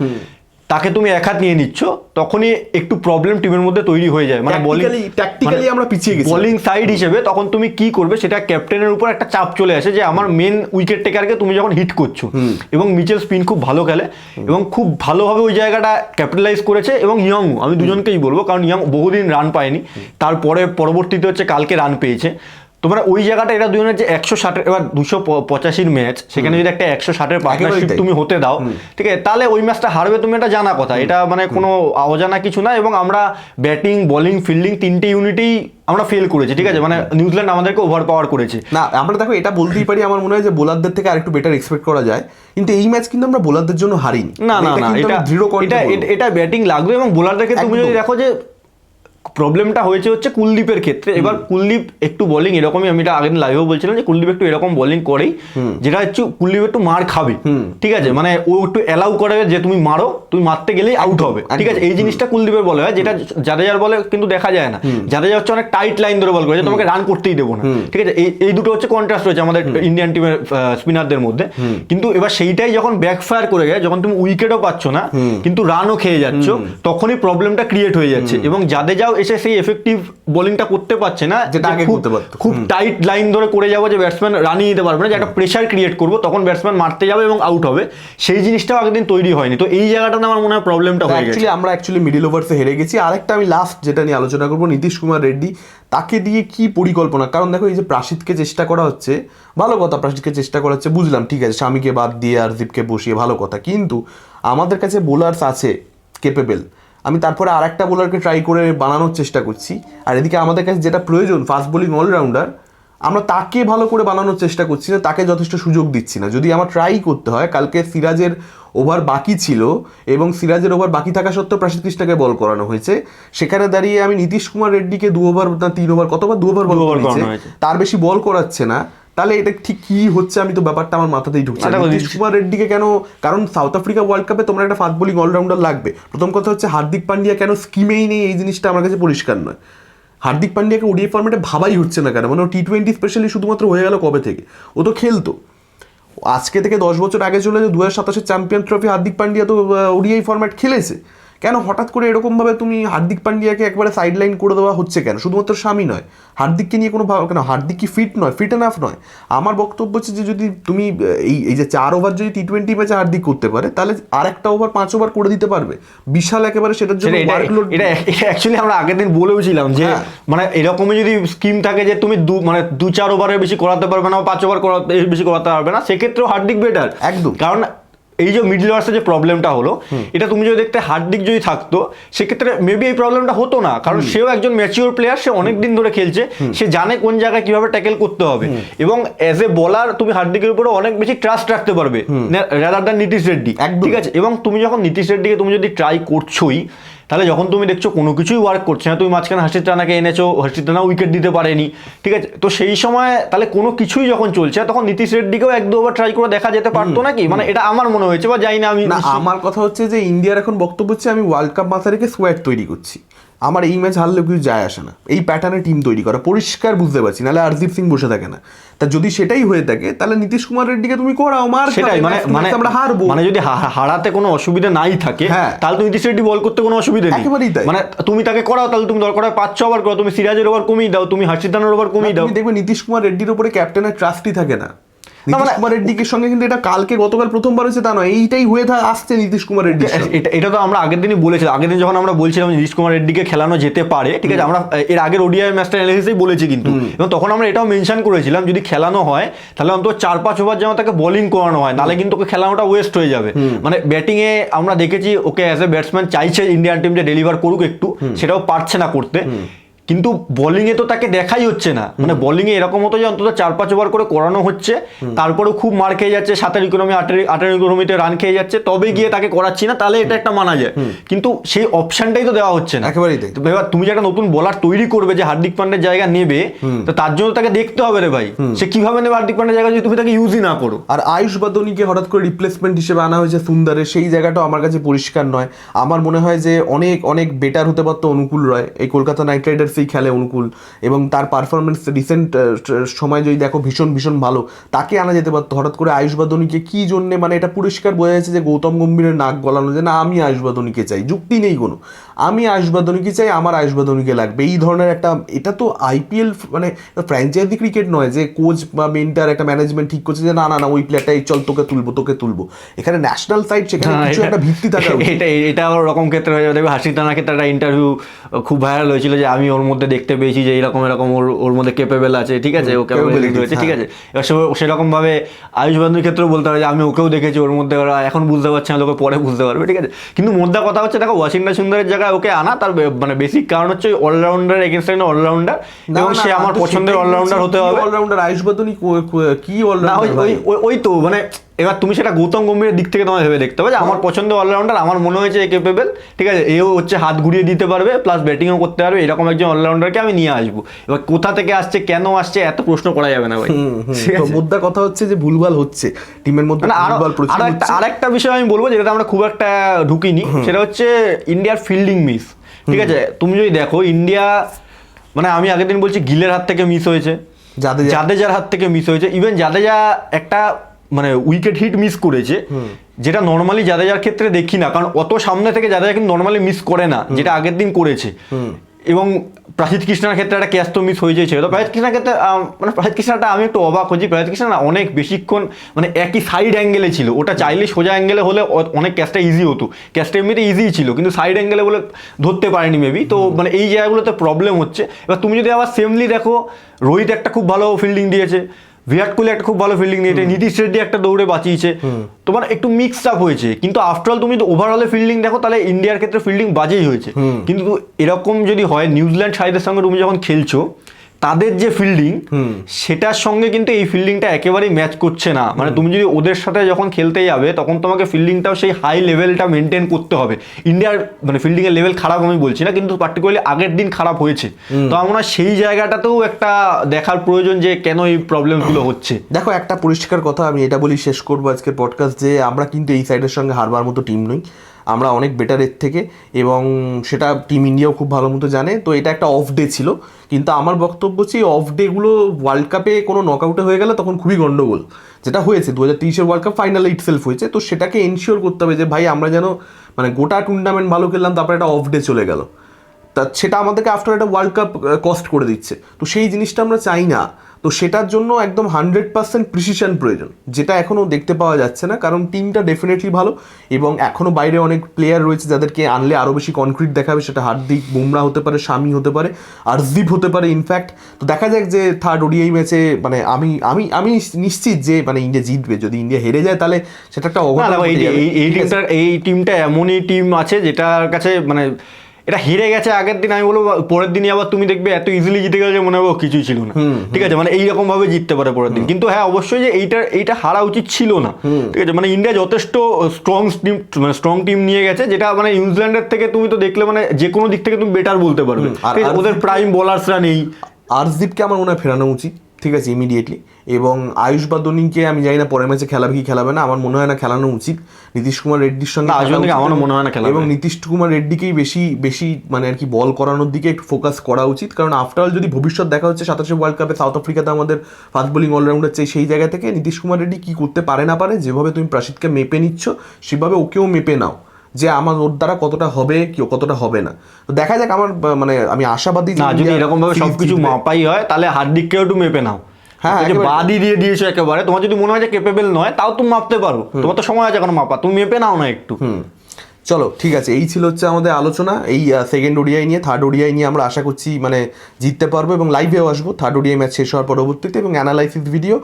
B: তাকে তুমি এক হাত নিয়ে নিচ্ছ তখনই একটু প্রবলেম টিমের মধ্যে তৈরি হয়ে যায়। মানে বলিং
A: Tactically- tactically আমরা পিছিয়ে গেছি।
B: বোলিং সাইড হিসেবে তখন তুমি কি করবে সেটা ক্যাপ্টেনের উপর একটা চাপ চলে আসে যে আমার মেন উইকেট টেকারকে তুমি যখন হিট করছ। এবং মিচেল স্পিন খুব ভালো খেলে এবং খুব ভালোভাবে ওই জায়গাটা ক্যাপিটালাইজ করেছে এবং ইয়ং আমি দুজনকেই বলব কারণ ইয়ং বহুদিন রান পায়নি। তারপরে পরবর্তীতে হচ্ছে কালকে রান পেয়েছে। তোমরা ওই জায়গাটা এটা দুজনের যে একশো ষাটের এবার দুশো পঁচাশির ম্যাচ সেখানে যদি একটা একশো ষাটের পার্টনারশিপ তুমি হতে দাও ঠিক আছে? তাহলে ওই ম্যাচটা হারবে তুমি এটা জানা কথা। এটা মানে কোনো অজানা কিছু না এবং আমরা ব্যাটিং বোলিং ফিল্ডিং তিনটে ইউনিটেই আমরা ফেল করেছি ঠিক আছে? মানে নিউজিল্যান্ড আমাদেরকে ওভার পাওয়ার করেছে।
A: না আমরা দেখো এটা বলতেই পারি আমার মনে হয় যে বোলারদের থেকে আরেকটু বেটার এক্সপেক্ট করা যায়। কিন্তু এই ম্যাচ কিন্তু আমরা বোলারদের জন্য হারিনি।
B: না না না এটা এটা- এটা ব্যাটিং লাগবে এবং বোলারদেরকে তুমি যদি দেখো যে প্রবলেমটা হয়েছে হচ্ছে কুলদীপের ক্ষেত্রে। এবার কুলদীপ একটু বোলিং এরকমই আমি এটা আগের লাইভেও বলছিলাম যে কুলদীপ একটু এরকম বোলিং করেই যেটা হচ্ছে কুলদীপ একটু মার খাবে। ঠিক আছে? মানে ও একটু অ্যালাউ করে যে তুমি মারো তুমি মারতে গেলেই আউট হবে। ঠিক আছে? এই জিনিসটা কুলদীপের বলে হয় যেটা জাদেজার বলে কিন্তু দেখা যায় না। জাদেজা হচ্ছে অনেক টাইট লাইন ধরে বল করে যে তোমাকে রান করতেই দেবো না। ঠিক আছে? এই এই দুটো হচ্ছে কন্ট্রাস্ট রয়েছে আমাদের ইন্ডিয়ান টিমের স্পিনারদের মধ্যে। কিন্তু এবার সেইটাই যখন ব্যাকফায়ার করে যায় যখন তুমি উইকেটও পাচ্ছ না কিন্তু রানও খেয়ে যাচ্ছ তখনই প্রবলেমটা ক্রিয়েট হয়ে যাচ্ছে। এবং জাদেজাও এসে সেই এফেক্টিভ বোলিংটা করতে পারছে না
A: যেটা আগে করতে পারতো।
B: খুব টাইট লাইন ধরে করে যাব যে ব্যাটসম্যান রানই নিতে পারবে না যে একটা প্রেশার ক্রিয়েট করব তখন ব্যাটসম্যান মারতে যাবে এবং আউট হবে। সেই জিনিসটাও আগের দিন তৈরি হয়নি। তো এই জায়গাটাতে আমার মনে হয় প্রবলেমটা হয়ে গেছে।
A: আমরা অ্যাকচুয়ালি মিডিল ওভার্সে হেরে গেছি। আরেকটা আমি লাস্ট যেটা নিয়ে আলোচনা করব নীতিশ কুমার রেড্ডি তাকে দিয়ে কি পরিকল্পনা? কারণ দেখো এই যে প্রাসিদকে চেষ্টা করা হচ্ছে ভালো কথা প্রাসিদকে চেষ্টা করা হচ্ছে বুঝলাম ঠিক আছে স্বামীকে বাদ দিয়ে আর দীপকে বসিয়ে ভালো কথা। কিন্তু আমাদের কাছে বোলার্স আছে কেপেবল আমি তারপরে আর একটা বোলারকে ট্রাই করে বানানোর চেষ্টা করছি। আর এদিকে আমাদের কাছে যেটা প্রয়োজন ফাস্ট বোলিং অলরাউন্ডার আমরা তাকে ভালো করে বানানোর চেষ্টা করছি না তাকে যথেষ্ট সুযোগ দিচ্ছি না। যদি আমার ট্রাই করতে হয় কালকে সিরাজের ওভার বাকি ছিল এবং সিরাজের ওভার বাকি থাকা সত্ত্বেও প্রাসিদ কৃষ্ণকে বল করানো হয়েছে সেখানে দাঁড়িয়ে আমি নীতিশ কুমার রেড্ডিকে দু ওভার না তিন ওভার কতবার দু ওভার বল। তার বেশি বল করাচ্ছে না। তাহলে এটা ঠিক কি হচ্ছে? আমি তো ব্যাপারটা আমার মাথাতেই ঢুকছে। নীতিশ কুমার রেড্ডিকে কেন কারণ সাউথ আফ্রিকা ওয়ার্ল্ড কাপে তোমরা একটা ফাস্ট বোলিং অলরাউন্ডার লাগবে। প্রথম কথা হচ্ছে হার্দিক পান্ডিয়া কেন স্কিমেই নেই এই জিনিসটা আমার কাছে পরিষ্কার নয়। হার্দিক পান্ডিয়াকে ওডিআই ফর্মেটে ভাবাই হচ্ছে না কেন? মানে ও টি টোয়েন্টি স্পেশালি শুধুমাত্র হয়ে গেল কবে থেকে? ও তো খেলতো। আজকে থেকে দশ বছর আগে চলে যে দু হাজার সাতাশের চ্যাম্পিয়ন ট্রফি হার্দিক পান্ডিয়া তো ওডিআই ফরম্যাট খেলেছে। কেন হঠাৎ করে এরকমভাবে তুমি হার্দিক পান্ডিয়াকে একবারে সাইড লাইন করে দেওয়া হচ্ছে কেন? শুধুমাত্র স্বামী নয় হার্দিককে নিয়ে কোনো ভাব কেন? হার্দিক কি ফিট নয়? ফিট এনাফ নয়? আমার বক্তব্য হচ্ছে যে যদি তুমি এই এই যে চার ওভার যদি টি টোয়েন্টি ম্যাচে হার্দিক করতে পারে তাহলে আর একটা ওভার পাঁচ ওভার করে দিতে পারবে। বিশাল একেবারে সেটার জন্য
B: এটা অ্যাকচুয়ালি আমরা আগের দিন বলেওছিলাম যে
A: হ্যাঁ।
B: মানে এরকমই যদি স্কিম থাকে যে তুমি দু মানে দু চার ওভারের বেশি করাতে পারবে না পাঁচ ওভার করাতে বেশি করাতে পারবে না সেক্ষেত্রেও হার্দিক বেটার
A: একদম।
B: কারণ এই যে মিডল ওয়ার্সের যে প্রবলেমটা হলো এটা তুমি যদি দেখতে হার্দিক যদি থাকতো সেক্ষেত্রে মেবি এই প্রবলেমটা হতো না। কারণ সেও একজন ম্যাচিওর প্লেয়ার সে অনেক দিন ধরে খেলছে সে জানে কোন জায়গায় কীভাবে ট্যাকেল করতে হবে। এবং অ্যাজ এ বলার তুমি হার্দিকের উপরে অনেক বেশি ট্রাস্ট রাখতে পারবে রাদার দ্যান নীতিশ রেড্ডি
A: এক
B: ঠিক আছে? এবং তুমি যখন নীতিশ রেড্ডিকে তুমি যদি ট্রাই করছোই তাহলে যখন তুমি দেখছ কোনো কিছুই ওয়ার্ক করছে না তুমি মাঝখানে হাসির টানাকে এনেছো হাসির টানা উইকেট দিতে পারেনি ঠিক আছে? তো সেই সময় তাহলে কোনো কিছুই যখন চলছে তখন নীতিশ রেড্ডিকেও এক দুবার ট্রাই করে দেখা যেতে পারতো নাকি? মানে এটা আমার মনে হয়েছে বা যাই না আমি
A: আমার কথা হচ্ছে যে ইন্ডিয়ার এখন বক্তব্য হচ্ছে আমি ওয়ার্ল্ড কাপ মাথা রেখে স্কোয়াড তৈরি করছি। আমার এই ম্যাচ হারলেও কিছু যায় আসে না। এই প্যাটার্নে টিম তৈরি করা। পরিষ্কার বুঝতে পারছি নাহলে হরদীপ সিং বসে থাকে না। তা যদি সেটাই হয়ে থাকে তাহলে নীতিশ কুমার রেড্ডিকে তুমি করাও মার
B: সেটাই মানে মানে
A: আমরা হারবো।
B: মানে যদি হারাতে কোনো অসুবিধা নাই থাকে
A: হ্যাঁ।
B: তাহলে তো নীতিশ রেড্ডি বল করতে কোনো অসুবিধা নেই।
A: একেবারেই তাই।
B: মানে তুমি তাকে করাও তাহলে তুমি দরকার হয় পাঁচ ছ ওভার করো তুমি সিরাজের ওভার কমিয়ে দাও তুমি হর্ষিত রানার ওভার কমিয়ে দাও
A: তুমি দেখবে নীতিশ কুমার রেড্ডির উপরে ক্যাপ্টেনের ট্রাস্টই থাকে না। নীতিশ
B: মানে-
A: কুমার রেড্ডিকে সঙ্গে কিন্তু এটা কালকে গতকাল প্রথমবার হয়েছে তা নয়। এইটাই হয়ে থা আসছে নীতিশ কুমার রেড্ডি
B: এটা এটা তো আমরা আগের দিনই বলেছিলাম। আগের দিন যখন আমরা বলছিলাম নীতিশ কুমার রেড্ডিকে খেলানো যেতে পারে ঠিক আছে আমরা এর আগের ওডিআই ম্যাচটা অ্যানালিসিসেই বলেছি কিন্তু। এবং তখন আমরা এটাও মেনশন করেছিলাম যদি খেলানো হয় তাহলে অন্তত চার পাঁচ ওভার যেন তাকে বোলিং করানো হয় নালে কিন্তু ওকে খেলানোটা ওয়েস্ট হয়ে যাবে। মানে ব্যাটিংয়ে আমরা দেখেছি ওকে অ্যাজ এ ব্যাটসম্যান চাইছে ইন্ডিয়ান টিম যে ডেলিভার করুক একটু সেটাও পারছে না করতে। কিন্তু বোলিংয়ে তো তাকে দেখাই হচ্ছে না। মানে বোলিংয়ে এরকম হতো যে অন্তত চার পাঁচ ওভার করে করানো হচ্ছে তারপরেও খুব মার খেয়ে যাচ্ছে সাতের ইকোনমি আটের আটের ইকোনমিতে রান খেয়ে যাচ্ছে তবে গিয়ে তাকে করাচ্ছি না তাহলে এটা একটা মানা যায়। কিন্তু সেই অপশনটাই তো দেওয়া হচ্ছে না।
A: একেবারেই
B: এবার তুমি যে একটা নতুন বলার তৈরি করবে যে হার্দিক পান্ডের জায়গা নেবে তো তার জন্য তাকে দেখতে হবে রে ভাই। সে কীভাবে নেবে হার্দিক পান্ডের জায়গা যদি তুমি তাকে ইউজই না করো?
A: আর আয়ুষ বাদনীকে হঠাৎ করে রিপ্লেসমেন্ট হিসেবে আনা হয়েছে সুন্দরের সেই জায়গাটাও আমার কাছে পরিষ্কার নয়। আমার মনে হয় যে অনেক অনেক বেটার হতে পারতো অনুকূল রয়। এই কলকাতা নাইট রাইডার্সেই খেলে অনুকূল এবং তার পারফরমেন্স রিসেন্ট সময় যদি দেখো ভীষণ ভীষণ ভালো, তাকে আনা যেতে পারতো। হঠাৎ করে আয়ুষ বাদনীকে কি জন্যে মানে এটা পরিষ্কার বোঝা যাচ্ছে যে গৌতম গম্ভীরের নাক গলানো যে না, আমি আয়ুষ বাদনীকে চাই, যুক্তি নেই কোনো। আমি আয়ুষ বাদনীকে চাই আমার আয়ুষ বাদনীকে লাগবে। এই ধরনের একটা এটা তো আইপিএল মানে ফ্র্যাঞ্চাইজি ক্রিকেট নয় যে কোচ বা মেন্টার একটা ম্যানেজমেন্ট ঠিক করছে যে না না না ওই প্লেয়ারটাই চল তোকে তুলবো তোকে তুলবো। এখানে ন্যাশনাল সাইড সেখানে
B: হ্যাঁ,
A: কিছু একটা ভিত্তি থাকা।
B: এটা এটা ওরকম ক্ষেত্রে হয়ে যাবে। হাসি টানা ক্ষেত্রে একটা ইন্টারভিউ খুব ভাইরাল হয়েছিল যে আমি ওর মধ্যে দেখতে পেয়েছি যে এরকম এরকম ওর ওর মধ্যে কেপেবল আছে ঠিক আছে? ও ক্যাপেবিলিটি হয়েছে ঠিক
A: হ্যাঁ।
B: আছে? এবার সে- সেরকম ভাবে আয়ুষ বান্ধবীর ক্ষেত্রেও বলতে হবে যে আমি ওকেও দেখেছি ওর মধ্যে ওরা এখন বুঝতে পারছে না লোকে পরে বুঝতে পারবে ঠিক আছে? কিন্তু মোদ্দা কথা হচ্ছে দেখো ওয়াশিংটন সুন্দরের জায়গায় ওকে আনা তার মানে বেসিক কারণ হচ্ছে অলরাউন্ডার এগেনস্ট অলরাউন্ডার এবং সে আমার পছন্দের অলরাউন্ডার হতে হবে।
A: Allrounder Ayush Badoni co- allrounder
B: ওই তো মানে এবার তুমি সেটা গৌতম গম্ভীরের দিক থেকে তোমায় ভেবে দেখতে হবে যে আমার পছন্দ অলরাউন্ডার আমার মনে হয়েছে এ কেপেবল ঠিক আছে? এও হচ্ছে হাত ঘুরিয়ে দিতে পারবে প্লাস ব্যাটিংও করতে পারবে এরকম একজন অলরাউন্ডারকে আমি নিয়ে আসব। এবার কোথা থেকে আসছে কেন আসছে এত প্রশ্ন করা যাবে না ভাই।
A: মুদ্রা কথা হচ্ছে যে ভুলভাল হচ্ছে। টিমের মধ্যে
B: মানে
A: আরও
B: আরেকটা বিষয় আমি বলব যেটা আমরা খুব একটা ঢুকিনি সেটা হচ্ছে ইন্ডিয়ার ফিল্ডিং মিস ঠিক আছে? তুমি যদি দেখো ইন্ডিয়া মানে আমি আগের দিন বলছি গিলের হাত থেকে মিস হয়েছে। জাদেজার হাত থেকে মিস হয়েছে। ইভেন জাদেজা একটা মানে উইকেট হিট মিস করেছে যেটা নর্মালি জাদেজার ক্ষেত্রে দেখি না কারণ অত সামনে থেকে জাদেজা কিন্তু নর্মালি মিস করে না যেটা আগের দিন করেছে। এবং প্রাসিদ কৃষ্ণার ক্ষেত্রে একটা ক্যাচ তো মিস হয়ে ছিল। তো প্রাসিদ কৃষ্ণার ক্ষেত্রে মানে প্রাসিদ কৃষ্ণাটা আমি একটু অবাক হচ্ছি। প্রাসিদ কৃষ্ণা অনেক বেশিক্ষণ মানে একই সাইড অ্যাঙ্গেলে ছিল। ওটা চাইলে সোজা অ্যাঙ্গেলে হলে অনেক ক্যাচটা ইজি হতো। ক্যাচটা এমনিতে ইজি ছিল কিন্তু সাইড অ্যাঙ্গেলে বলে ধরতে পারেনি মেবি তো মানে এই জায়গাগুলোতে প্রবলেম হচ্ছে। এবার তুমি যদি আবার সেমলি দেখো রোহিত একটা খুব ভালো ফিল্ডিং দিয়েছে। বিরাট কোহলি একটা খুব ভালো ফিল্ডিং দিয়েছে নীতিশ রেড্ডি একটা দৌড়ে বাঁচিয়েছে। তোমার একটু মিক্সড আপ হয়েছে। কিন্তু আফটার অল তুমি যদি ওভারঅলে ফিল্ডিং দেখো তাহলে ইন্ডিয়ার ক্ষেত্রে ফিল্ডিং বাজেই হয়েছে। কিন্তু এরকম যদি হয় নিউজিল্যান্ড সাইডের সঙ্গে তুমি যখন খেলছো তাদের যে ফিল্ডিং সেটার সঙ্গে কিন্তু এই ফিল্ডিংটা একেবারেই ম্যাচ করছে না। মানে তুমি যদি ওদের সাথে যখন খেলতে যাবে তখন তোমাকে ফিল্ডিংটাও সেই হাই লেভেলটা মেনটেন করতে হবে। ইন্ডিয়ার মানে ফিল্ডিং এর লেভেল খারাপ আমি বলছি না কিন্তু পার্টিকুলারলি আগের দিন খারাপ হয়েছে। তো আমার সেই জায়গাটাতেও একটা দেখার প্রয়োজন যে কেন এই প্রবলেমগুলো হচ্ছে।
A: দেখো একটা পরিষ্কার কথা আমি এটা বলি শেষ করব আজকের পডকাস্ট যে আমরা কিন্তু এই সাইডের সঙ্গে হারবার মতো টিম নই। আমরা অনেক বেটার এর থেকে এবং সেটা টিম ইন্ডিয়াও খুব ভালো মতো জানে। তো এটা একটা অফ ডে ছিল। কিন্তু আমার বক্তব্য হচ্ছে এই অফ ডেগুলো ওয়ার্ল্ড কাপে কোনো নকআউটে হয়ে গেলে তখন খুবই গন্ডগোল। যেটা হয়েছে দু হাজার তেইশের ওয়ার্ল্ড কাপ ফাইনালে ইটসেলফ হয়েছে। তো সেটাকে এনশিওর করতে হবে যে, ভাই, আমরা যেন মানে গোটা টুর্নামেন্ট ভালো খেললাম, তারপরে একটা অফ ডে চলে গেল। তা সেটা আমাদেরকে আফটার একটা ওয়ার্ল্ড কাপ কস্ট করে দিচ্ছে। তো সেই জিনিসটা আমরা চাই না। তো সেটার জন্য একদম হান্ড্রেড পার্সেন্ট প্রিসিশন প্রয়োজন যেটা এখনও দেখতে পাওয়া যাচ্ছে না কারণ টিমটা ডেফিনেটলি ভালো এবং এখনও বাইরে অনেক প্লেয়ার রয়েছে যাদেরকে আনলে আরও বেশি কনক্রিট দেখাবে সেটা হার্দিক বুমরা হতে পারে শামি হতে পারে আরজিব হতে পারে ইনফ্যাক্ট তো দেখা যাক যে থার্ড ওডিআই ম্যাচে মানে আমি আমি আমি নিশ্চিত যে মানে ইন্ডিয়া জিতবে যদি ইন্ডিয়া হেরে যায় তাহলে সেটা একটা
B: এই এই টিমটা এমনই টিম আছে যেটার কাছে মানে এটা হেরে গেছে আগের দিন আমি বলব পরের দিনই আবার তুমি দেখবে এত ইজিলি জিতে গেলে যে মনে হবে কিছুই ছিল না। ঠিক আছে? মানে এইরকম ভাবে জিততে পারে পরের দিন। কিন্তু হ্যাঁ অবশ্যই যে এইটা এইটা হারা উচিত ছিল না। ঠিক আছে? মানে ইন্ডিয়া যথেষ্ট স্ট্রং টিম মানে স্ট্রং টিম নিয়ে গেছে যেটা মানে নিউজিল্যান্ডের থেকে তুমি তো দেখলে মানে যে কোনো দিক থেকে তুমি বেটার বলতে পারবে। ওদের প্রাইম বোলার্সরা নেই।
A: আরশদীপকে আমার মনে হয় ফেরানো উচিত। ঠিক আছে ইমিডিয়েটলি এবং আয়ুষ বাদনীকে আমি জানি না পরের ম্যাচে খেলাবে কি খেলাবে না আমার মনে হয় না খেলানো উচিত। নীতিশ কুমার রেড্ডির সঙ্গে
B: আমারও মনে হয় না খেলা
A: এবং নীতিশ কুমার রেড্ডিকেই বেশি বেশি মানে আর কি বল করানোর দিকে একটু ফোকাস করা উচিত। কারণ আফটার অল যদি ভবিষ্যৎ দেখা হচ্ছে সাতাশে ওয়ার্ল্ড কাপে সাউথ আফ্রিকাতে আমাদের ফাস্ট বোলিং অলরাউন্ডার চাই সেই জায়গা থেকে নীতিশ কুমার রেড্ডি কী করতে পারে না পারে যেভাবে তুমি প্রাসিদকে মেপে নিচ্ছ সেভাবে ওকেও মেপে নাও। যে আমার ওর দ্বারা কতটা হবে কি কতটা হবে না। তো দেখা যাক আমার মানে আমি আশাবাদী
B: না যদি এরকম ভাবে সবকিছু মাপাই হয় তাহলে হার্দিককেও একটু মেপে নাও।
A: হ্যাঁ,
B: বাদই দিয়ে দিয়েছ একেবারে তোমার যদি মনে হয় যে কেপেবল নয় তাও তুমি মাপতে পারো। তোমার তো সময় আছে এখন মাপা তুমি মেপে নাও না একটু।
A: চলো ঠিক আছে এই ছিল হচ্ছে আমাদের আলোচনা। এই সেকেন্ড ওডিআই নিয়ে থার্ড ওডিআই নিয়ে আমরা আশা করছি মানে জিততে পারব এবং লাইভেও আসব। থার্ড ওডিআই ম্যাচ শেষ হওয়ার পরবর্তীতে এবং অ্যানালাইসিস ভিডিও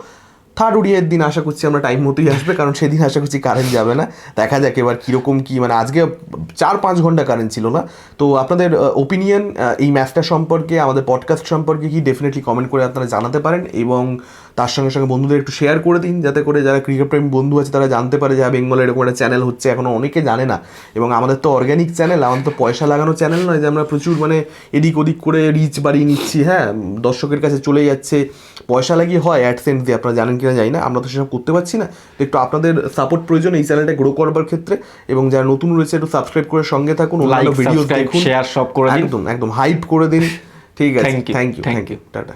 A: থার্ড ওডিআইয়ের দিন আশা করছি আমরা টাইম মতোই আসবে, কারণ সেদিন আশা করছি কারেন্ট যাবে না। দেখা যাক এবার কীরকম কী মানে আজকে চার পাঁচ ঘণ্টা কারেন্ট ছিল না। তো আপনাদের ওপিনিয়ন এই ম্যাচটা সম্পর্কে, আমাদের পডকাস্ট সম্পর্কে কি ডেফিনেটলি কমেন্ট করে আপনারা জানাতে পারেন এবং তার সঙ্গে সঙ্গে বন্ধুদের একটু শেয়ার করে দিন, যাতে করে যারা ক্রিকেট প্রেমী বন্ধু আছে তারা জানতে পারে যে হ্যাঁ বেঙ্গলে এরকম একটা চ্যানেল হচ্ছে। এখনও অনেকে জানে না। এবং আমাদের তো অর্গ্যানিক চ্যানেল আমাদের তো পয়সা লাগানো চ্যানেল নয় যে আমরা প্রচুর মানে এদিক ওদিক করে রিচ বাড়িয়ে নিচ্ছি। হ্যাঁ দর্শকের কাছে চলে যাচ্ছে। পয়সা লাগিয়ে হয় অ্যাডসেন্স দিয়ে আপনারা জানেন কিনা জানি না আমরা তো সেসব করতে পারছি না। তো একটু আপনাদের সাপোর্ট প্রয়োজন এই চ্যানেলটা গ্রো করবার ক্ষেত্রে এবং যারা নতুন রয়েছে একটু সাবস্ক্রাইব করে সঙ্গে থাকুন ভিডিও দেখুন।
B: শেয়ার সব করে দিন।
A: একদম একদম হাইপ করে দিন। ঠিক আছে thank you thank you tata.